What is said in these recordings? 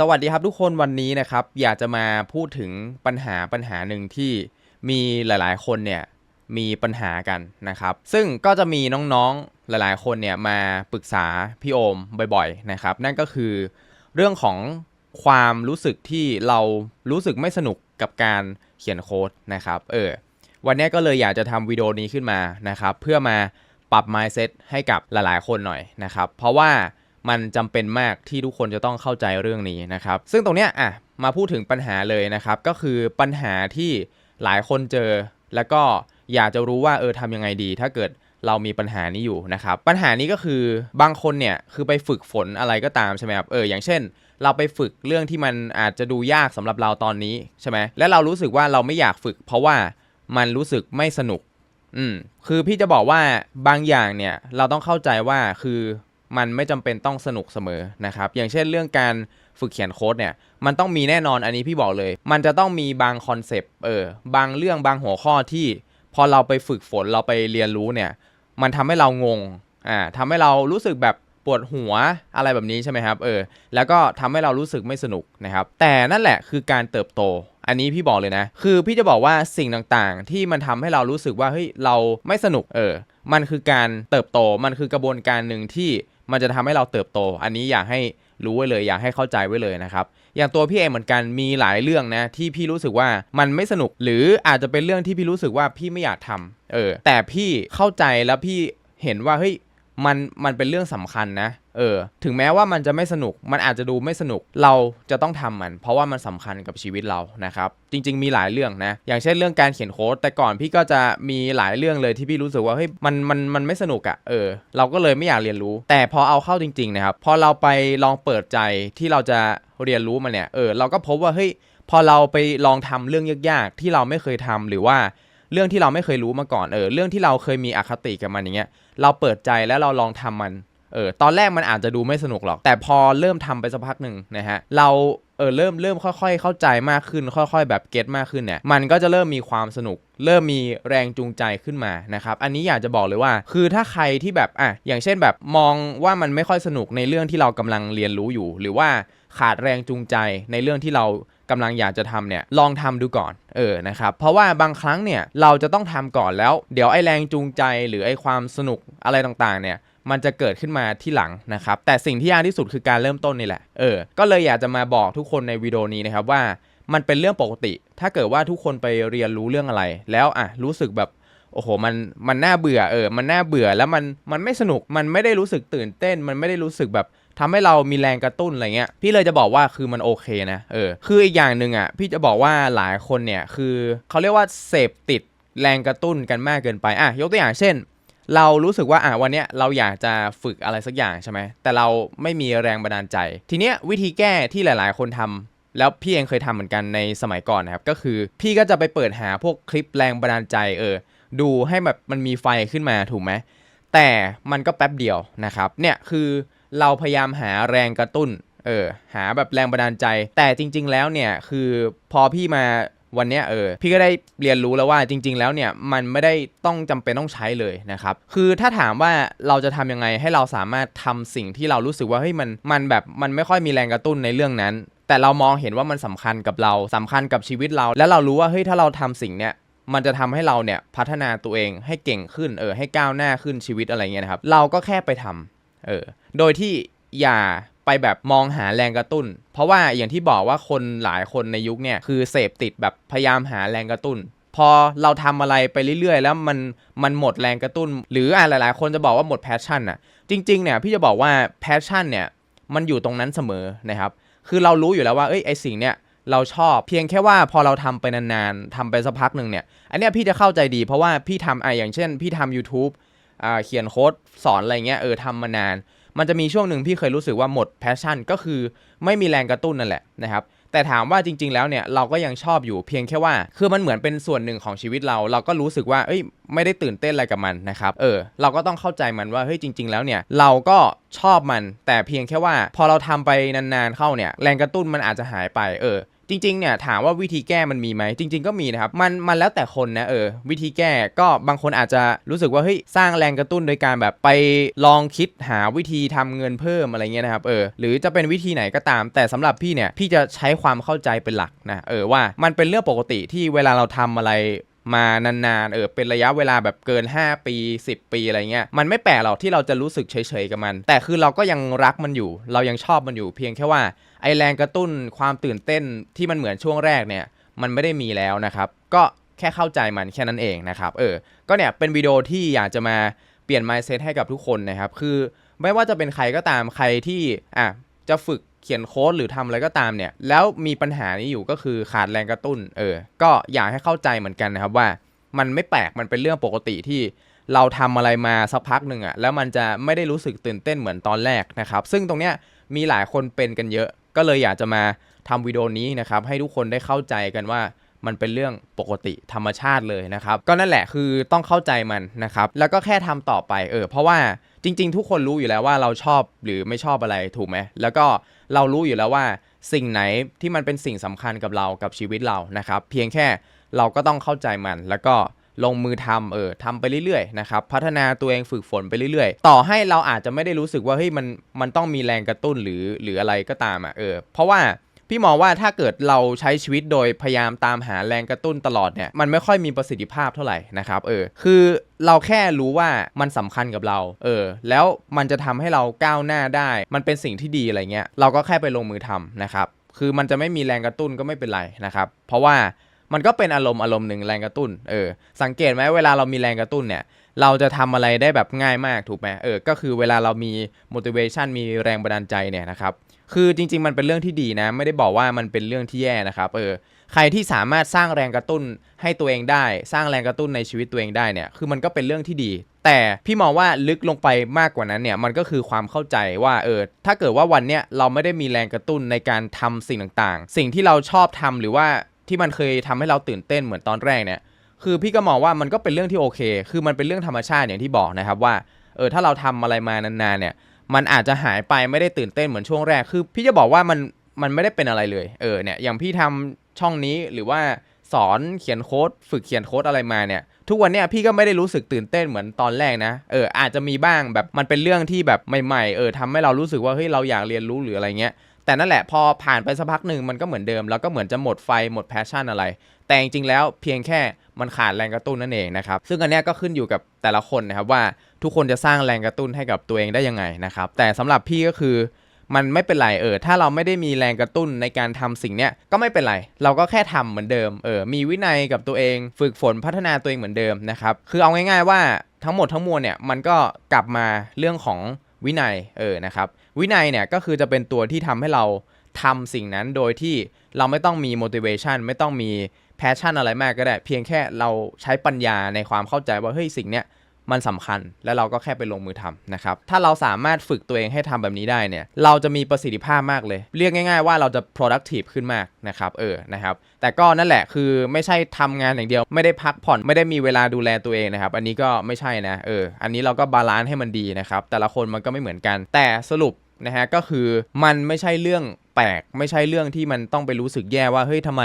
สวัสดีครับทุกคนวันนี้นะครับ อยากจะมาพูดถึงปัญหาปัญหาหนึ่งที่มีหลายๆ คนเนี่ยมีปัญหากันนะครับ ซึ่งก็จะมีน้องๆหลายๆ คนเนี่ยมาปรึกษาพี่โอมบ่อยๆนะครับ นั่นก็คือเรื่องของความรู้สึกที่เรารู้สึกไม่สนุกกับการเขียนโค้ดนะครับเออวันนี้ก็เลยอยากจะทำวิดีโอนี้ขึ้นมานะครับ เพื่อมาปรับ mindset ให้กับหลายๆ คนหน่อยนะครับ เพราะว่า มันจำเป็นมากที่ทุกคนจะต้องเข้าใจเรื่องนี้นะครับ ซึ่งตรงเนี้ยอะมาพูดถึงปัญหาเลยนะครับ ก็คือปัญหาที่หลายคนเจอ แล้วก็อยากจะรู้ว่าเออทำยังไงดี ถ้าเกิดเรามีปัญหานี้อยู่นะครับ ปัญหานี้ก็คือบางคนเนี่ยคือไปฝึกฝนอะไรก็ตามใช่ไหมครับเอออย่างเช่น เราไปฝึกเรื่องที่มันอาจจะดูยากสำหรับเราตอนนี้ใช่ไหมและเรารู้สึกว่าเราไม่อยากฝึก เพราะว่ามันรู้สึกไม่สนุกอืมคือพี่จะบอกว่าบางอย่างเนี่ยเราต้องเข้าใจว่าคือ มันไม่จำเป็นต้องสนุกเสมอนะครับอย่างเช่นเรื่องการฝึกเขียนโค้ดเนี่ยมันต้องมีแน่นอนอันนี้พี่บอกเลย มันจะต้องมีบางคอนเซปต์เออบางเรื่องบางหัวข้อที่พอเราไปฝึกฝนเราไปเรียนรู้เนี่ยมันทำให้เรางงอ่าทำให้เรารู้สึกแบบปวดหัวอะไรแบบนี้ใช่ไหมครับเออแล้วก็ทำให้เรารู้สึกไม่สนุกนะครับแต่นั่นแหละคือการเติบโต อันนี้พี่บอกเลยนะ คือพี่จะบอกว่าสิ่งต่างๆ ที่มันทำให้เรารู้สึกว่าเฮ้ยเราไม่สนุกเออมันคือการเติบโตมันคือกระบวนการหนึ่งที่ มันจะทำให้เราเติบโต อันนี้อยากให้รู้ไว้เลยอยากให้เข้าใจไว้เลยนะครับอย่างตัวพี่เองเหมือนกันมีหลายเรื่องนะที่พี่รู้สึกว่ามันไม่สนุก หรืออาจจะเป็นเรื่องที่พี่รู้สึกว่าพี่ไม่อยากทำเออแต่พี่เข้าใจแล้วพี่เห็นว่าเฮ้ย มันมันเป็นเรื่องสำคัญนะ เออ ถึงแม้ว่ามันจะไม่สนุก มันอาจจะดูไม่สนุก เราจะต้องทำมัน เพราะว่ามันสำคัญกับชีวิตเรา นะครับ จริง ๆ มีหลายเรื่องนะ อย่างเช่นเรื่องการเขียนโค้ด แต่ก่อนพี่ก็จะมีหลายเรื่องเลยที่พี่รู้สึกว่า เฮ้ย มัน มัน มันไม่สนุกอะ่ะ เออ เราก็เลยไม่อยากเรียนรู้ แต่พอเอาเข้าจริง ๆ นะครับ พอเราไปลองเปิดใจที่เราจะเรียนรู้มันเนี่ย เออ เราก็พบว่า เฮ้ย พอเราไปลองทำเรื่องยากๆ ที่เราไม่เคยทำหรือว่าเรื่องที่เราไม่เคยรู้มาก่อน เออ เรื่องที่เราเคยมีอคติกับมันอย่างเงี้ย เราเปิดใจแล้วเราลองทำมันเออตอนแรกมันอาจจะดูไม่สนุกหรอก แต่พอเริ่มทำไปสักพักหนึ่งนะฮะเราเออเริ่มเริ่มค่อยๆ เข้าใจมากขึ้น ค่อยๆ แบบเก็ตมากขึ้นเนี่ยมันก็จะเริ่มมีความสนุก เริ่มมีแรงจูงใจขึ้นมานะครับอันนี้อยากจะบอกเลยว่า คือถ้าใครที่แบบอะอย่างเช่นแบบมองว่ามันไม่ค่อยสนุกในเรื่องที่เรากำลังเรียนรู้อยู่ หรือว่าขาดแรงจูงใจในเรื่องที่เรา กำลังอยากจะทำเนี่ยลองทำดูก่อนเออนะครับเพราะว่าบางครั้งเนี่ยเราจะต้องทำก่อนแล้ว เดี๋ยวไอ้แรงจูงใจหรือไอ้ความสนุกอะไรต่างๆเนี่ยมันจะเกิดขึ้นมาที่หลังนะครับ แต่สิ่งที่ยากที่สุดคือการเริ่มต้นนี่แหละ เออ ก็เลยอยากจะมาบอกทุกคนในวิดีโอนี้นะครับว่ามันเป็นเรื่องปกติ ถ้าเกิดว่าทุกคนไปเรียนรู้เรื่องอะไร แล้วอะรู้สึกแบบโอ้โหมันมันน่าเบื่อเออ มันน่าเบื่อแล้วมันมันไม่สนุกมันไม่ได้รู้สึกตื่นเต้น มันไม่ได้รู้สึกแบบ ทำให้เรามีแรงกระตุ้นอะไรเงี้ยพี่เลยจะบอกว่าคือมันโอเคนะเออคืออีกอย่างหนึ่งอะพี่จะบอกว่าหลายคนเนี่ยคือเขาเรียกว่าเสพติดแรงกระตุ้นกันมากเกินไปอะยกตัวอย่างเช่น เรารู้สึกว่าอะวันเนี้ยเราอยากจะฝึกอะไรสักอย่างใช่ไหมแต่เราไม่มีแรงบันดาลใจ ทีเนี้ยวิธีแก้ที่หลาย ๆ คนทำแล้วพี่เองเคยทำเหมือนกันในสมัยก่อนนะครับ ก็คือพี่ก็จะไปเปิดหาพวกคลิปแรงบันดาลใจเออ ดูให้แบบมันมีไฟขึ้นมาถูกไหมแต่มันก็แป๊บเดียวนะครับ เนี่ยคือ เราพยายามหาแรงกระตุ้น เออ หาแบบแรงบันดาลใจ แต่จริง ๆ แล้วเนี่ย คือพอพี่มาวันนี้เออ พี่ก็ได้เรียนรู้แล้วว่าจริง ๆ แล้วเนี่ย มันไม่ได้ต้องจำเป็นต้องใช้เลยนะครับ คือถ้าถามว่าเราจะทำยังไงให้เราสามารถทำสิ่งที่เรารู้สึกว่าเฮ้ยมันมันแบบมันไม่ค่อยมีแรงกระตุ้นในเรื่องนั้น แต่เรามองเห็นว่ามันสำคัญกับเราสำคัญกับชีวิตเรา แล้วเรารู้ว่าเฮ้ยถ้าเราทำสิ่งเนี้ยมันจะทำให้เราเนี่ยพัฒนาตัวเองให้เก่งขึ้นเออให้ก้าวหน้าขึ้นชีวิตอะไรเงี้ยนะครับ เราก็แค่ไปทำ เออโดยที่อย่าไปแบบมองหาแรงกระตุ้น เพราะว่าอย่างที่บอกว่าคนหลายคนในยุคเนี่ยคือเสพติดแบบพยายามหาแรงกระตุ้น พอเราทำอะไรไปเรื่อยๆ แล้วมันมันหมดแรงกระตุ้น หรืออะหลายๆ คนจะบอกว่าหมดแพชชั่นอะจริงๆเนี่ยพี่จะบอกว่าแพชชั่นเนี่ยมันอยู่ตรงนั้นเสมอนะครับคือเรารู้อยู่แล้วว่าเอ้ยไอสิ่งเนี้ยเราชอบเพียงแค่ว่าพอเราทำไปนานๆทำไปสักพักหนึ่งเนี่ยอันเนี้ยพี่จะเข้าใจดีเพราะว่าพี่ทำอะอย่างเช่น พี่ทำ YouTube เขียนโค้ดสอนอะไรเงี้ยเออทำมานาน มันจะมีช่วงหนึ่งพี่เคยรู้สึกว่าหมดแพชชั่นก็คือไม่มีแรงกระตุ้นนั่นแหละนะครับแต่ถามว่าจริง ๆ แล้วเนี่ยเราก็ยังชอบอยู่เพียงแค่ว่า คือมันเหมือนเป็นส่วนหนึ่งของชีวิตเรา เราก็รู้สึกว่าเอ้ยไม่ได้ตื่นเต้นอะไรกับมันนะครับเออเราก็ต้องเข้าใจมันว่าเฮ้ยจริง ๆ แล้วเนี่ยเราก็ชอบมัน แต่เพียงแค่ว่า พอเราทำไปนานๆเข้าเนี่ยแรงกระตุ้นมันอาจจะหายไปเออ จริงๆเนี่ยถามว่าวิธีแก้มันมีไหมจริง ๆก็มีนะครับมันมันแล้วแต่คนนะเออวิธีแก้ก็บางคนอาจจะรู้สึกว่าเฮ้ยสร้างแรงกระตุ้นโดยการแบบไปลองคิดหาวิธีทำเงินเพิ่มอะไรเงี้ยนะครับเออหรือจะเป็นวิธีไหนก็ตาม แต่สำหรับพี่เนี่ยพี่จะใช้ความเข้าใจเป็นหลักนะเออว่ามันเป็นเรื่องปกติที่เวลาเราทำอะไร มานานๆเออเป็นระยะเวลาแบบเกิน 5 ปี 10 ปีอะไรเงี้ยมันไม่แปลกหรอกที่เราจะรู้สึกเฉยๆกับมัน แต่คือเราก็ยังรักมันอยู่ เรายังชอบมันอยู่ เพียงแค่ว่าไอแรงกระตุ้นความตื่นเต้นที่มันเหมือนช่วงแรกเนี่ยมันไม่ได้มีแล้วนะครับก็แค่เข้าใจมันแค่นั้นเองนะครับเออก็เนี่ยเป็นวิดีโอที่อยากจะมาเปลี่ยน mindset ให้กับทุกคนนะครับคือไม่ว่าจะเป็นใครก็ตามใครที่อะจะฝึก เขียนโค้ดหรือทำอะไรก็ตามเนี่ย แล้วมีปัญหานี้อยู่ก็คือขาดแรงกระตุ้น เออ ก็อยากให้เข้าใจเหมือนกันนะครับว่ามันไม่แปลกมันเป็นเรื่องปกติที่เราทำอะไรมาสักพักหนึ่งอะแล้วมันจะไม่ได้รู้สึกตื่นเต้นเหมือนตอนแรกนะครับ ซึ่งตรงเนี้ยมีหลายคนเป็นกันเยอะ ก็เลยอยากจะมาทำวิดีโอนี้นะครับ ให้ทุกคนได้เข้าใจกันว่ามันเป็นเรื่องปกติธรรมชาติเลยนะครับ ก็นั่นแหละคือต้องเข้าใจมันนะครับ แล้วก็แค่ทำต่อไปเออเพราะว่า จริง ๆ ทุกคนรู้อยู่แล้วว่าเราชอบหรือไม่ชอบอะไรถูกไหมแล้วก็เรารู้อยู่แล้วว่าสิ่งไหนที่มันเป็นสิ่งสำคัญกับเรากับชีวิตเรานะครับ เพียงแค่เราก็ต้องเข้าใจมัน แล้วก็ลงมือทำเออทำไปเรื่อยๆนะครับพัฒนาตัวเองฝึกฝนไปเรื่อยๆ ต่อให้เราอาจจะไม่ได้รู้สึกว่าเฮ้ยมันมันต้องมีแรงกระตุ้นหรือหรืออะไรก็ตามอะเออเพราะว่า พี่มองว่าถ้าเกิดเราใช้ชีวิตโดยพยายามตามหาแรงกระตุ้นตลอดเนี่ยมันไม่ค่อยมีประสิทธิภาพเท่าไหร่นะครับเออคือเราแค่รู้ว่ามันสำคัญกับเราเออแล้วมันจะทำให้เราก้าวหน้าได้ มันเป็นสิ่งที่ดีอะไรเงี้ยเราก็แค่ไปลงมือทำนะครับคือมันจะไม่มีแรงกระตุ้นก็ไม่เป็นไรนะครับเพราะว่ามันก็เป็นอารมณ์อารมณ์หนึ่งแรงกระตุ้น เออ สังเกตไหมเวลาเรามีแรงกระตุ้นเนี่ย เราจะทำอะไรได้แบบง่ายมากถูกไหมเออ ก็คือเวลาเรามี motivation มีแรงบันดาลใจเนี่ยนะครับ คือจริง ๆ มันเป็นเรื่องที่ดีนะ ไม่ได้บอกว่ามันเป็นเรื่องที่แย่นะครับเออใครที่สามารถสร้างแรงกระตุ้นให้ตัวเองได้ สร้างแรงกระตุ้นในชีวิตตัวเองได้เนี่ยคือมันก็เป็นเรื่องที่ดี แต่พี่มองว่าลึกลงไปมากกว่านั้นเนี่ยมันก็คือความเข้าใจว่าเออถ้าเกิดว่าวันเนี้ยเราไม่ได้มีแรงกระตุ้นในการทำสิ่งต่างๆ สิ่งที่เราชอบทำหรือว่าที่มันเคยทำให้เราตื่นเต้นเหมือนตอนแรกเนี่ยคือพี่ก็มองว่ามันก็เป็นเรื่องที่โอเค คือมันเป็นเรื่องธรรมชาติอย่างที่บอกนะครับว่าเออถ้าเราทำอะไรมานานๆเนี่ย มันอาจจะหายไปไม่ได้ตื่นเต้นเหมือนช่วงแรก คือพี่จะบอกว่ามันมันไม่ได้เป็นอะไรเลย เออเนี่ยอย่างพี่ทำช่องนี้หรือว่าสอนเขียนโค้ดฝึกเขียนโค้ดอะไรมาเนี่ย ทุกวันเนี่ยพี่ก็ไม่ได้รู้สึกตื่นเต้นเหมือนตอนแรกนะ เอออาจจะมีบ้างแบบมันเป็นเรื่องที่แบบใหม่ๆ เออทำให้เรารู้สึกว่าเฮ้ยเราอยากเรียนรู้หรืออะไรเงี้ย แต่นั่นแหละพอผ่านไปสักพักหนึ่งมันก็เหมือนเดิม แล้วก็เหมือนจะหมดไฟหมดแพชชั่นอะไร แต่จริงๆแล้วเพียงแค่มันขาดแรงกระตุ้นนั่นเองนะครับ ซึ่งอันนี้ก็ขึ้นอยู่กับแต่ละคนนะครับว่าทุกคนจะสร้างแรงกระตุ้นให้กับตัวเองได้ยังไงนะครับ แต่สำหรับพี่ก็คือมันไม่เป็นไรเออ ถ้าเราไม่ได้มีแรงกระตุ้นในการทำสิ่งเนี้ยก็ไม่เป็นไร เราก็แค่ทำเหมือนเดิมเออ มีวินัยกับตัวเอง ฝึกฝนพัฒนาตัวเองเหมือนเดิมนะครับ คือเอาง่าย ๆว่าทั้งหมดทั้งมวลเนี่ยมันก็กลับมาเรื่องของ วินัยเออนะครับวินัยเนี่ยก็คือจะเป็นตัวที่ทำให้เราทำสิ่งนั้นโดยที่เราไม่ต้องมี motivation ไม่ต้องมี passion อะไรมากก็ได้ เพียงแค่เราใช้ปัญญาในความเข้าใจว่าเฮ้ยสิ่งเนี้ย มันสำคัญ แล้วเราก็แค่ไปลงมือทำนะครับถ้าเราสามารถฝึกตัวเองให้ทำแบบนี้ได้เนี่ยเราจะมีประสิทธิภาพมากเลย เรียกง่าย ๆ ว่าเราจะ productive ขึ้นมากนะครับเออนะครับแต่ก็นั่นแหละคือไม่ใช่ทำงานอย่างเดียว ไม่ได้พักผ่อนไม่ได้มีเวลาดูแลตัวเองนะครับอันนี้ก็ไม่ใช่นะเอออันนี้เราก็บาลานซ์ให้มันดีนะครับแต่ละคนมันก็ไม่เหมือนกัน แต่สรุปนะฮะก็คือมันไม่ใช่เรื่องแปลกไม่ใช่เรื่องที่มันต้องไปรู้สึกแย่ว่าเฮ้ยทำไม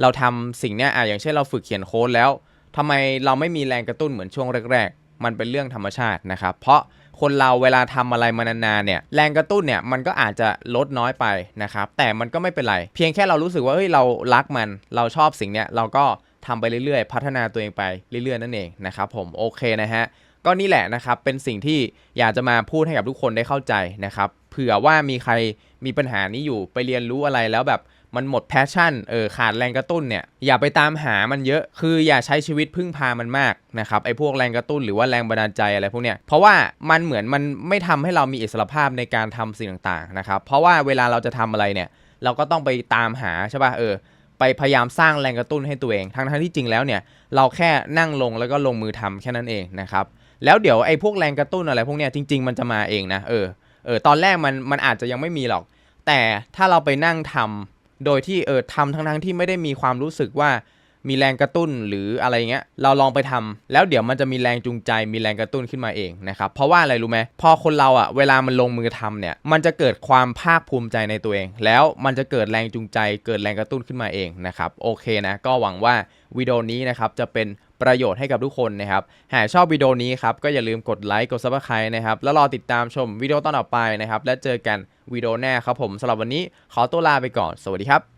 เราทำสิ่งเนี้ยอะอย่างเช่นเราฝึกเขียนโค้ดแล้วทำไมเราไม่มีแรงกระตุ้นเหมือนช่วงแรก มันเป็นเรื่องธรรมชาตินะครับ เพราะคนเราเวลาทำอะไรมานานๆเนี่ยแรงกระตุ้นเนี่ยมันก็อาจจะลดน้อยไปนะครับแต่มันก็ไม่เป็นไร เพียงแค่เรารู้สึกว่าเฮ้ยเรารักมันเราชอบสิ่งเนี้ยเราก็ทำไปเรื่อยๆ พัฒนาตัวเองไปเรื่อยๆ นั่นเองนะครับผมโอเคนะฮะก็นี่แหละนะครับเป็นสิ่งที่อยากจะมาพูดให้กับทุกคนได้เข้าใจนะครับเผื่อว่ามีใครมีปัญหานี้อยู่ไปเรียนรู้อะไรแล้วแบบ มันหมดแพชชั่นเออขาดแรงกระตุ้นเนี่ยอย่าไปตามหามันเยอะ คืออย่าใช้ชีวิตพึ่งพามันมากนะครับไอ้พวกแรงกระตุ้นหรือว่าแรงบันดาลใจอะไรพวกเนี้ยเพราะว่ามันเหมือนมันไม่ทำให้เรามีอิสรภาพในการทำสิ่งต่างๆนะครับเพราะว่าเวลาเราจะทำอะไรเนี่ยเราก็ต้องไปตามหาใช่ป่ะเออไปพยายามสร้างแรงกระตุ้นให้ตัวเอง ทั้งๆที่จริงแล้วเนี่ยเราแค่นั่งลงแล้วก็ลงมือทำแค่นั้นเองนะครับแล้วเดี๋ยวไอ้พวกแรงกระตุ้นอะไรพวกเนี้ยจริง ๆ มันจะมาเองนะเออเออตอนแรกมันมันอาจจะยังไม่มีหรอก แต่ถ้าเราไปนั่งทำ โดยที่เออทำทั้งๆที่ไม่ได้มีความรู้สึกว่ามีแรงกระตุ้นหรืออะไรเงี้ย เราลองไปทำแล้วเดี๋ยวมันจะมีแรงจูงใจ มีแรงกระตุ้นขึ้นมาเองนะครับ เพราะว่าอะไรรู้ไหมพอคนเราอะเวลามันลงมือทำเนี่ย มันจะเกิดความภาคภูมิใจในตัวเอง แล้วมันจะเกิดแรงจูงใจ เกิดแรงกระตุ้นขึ้นมาเองนะครับ โอเคนะ ก็หวังว่าวิดีโอนี้นะครับจะเป็น ประโยชน์ให้กับทุกคนนะครับ หากชอบวิดีโอนี้ครับ ก็อย่าลืมกดไลค์กดซับสไคร b e นะครับ แล้วรอติดตามชมวิดีโอตอนต่อไปนะครับ และเจอกันวิดีโอหน้าครับผมสำหรับวันนี้ขอตัวลาไปก่อน สวัสดีครับ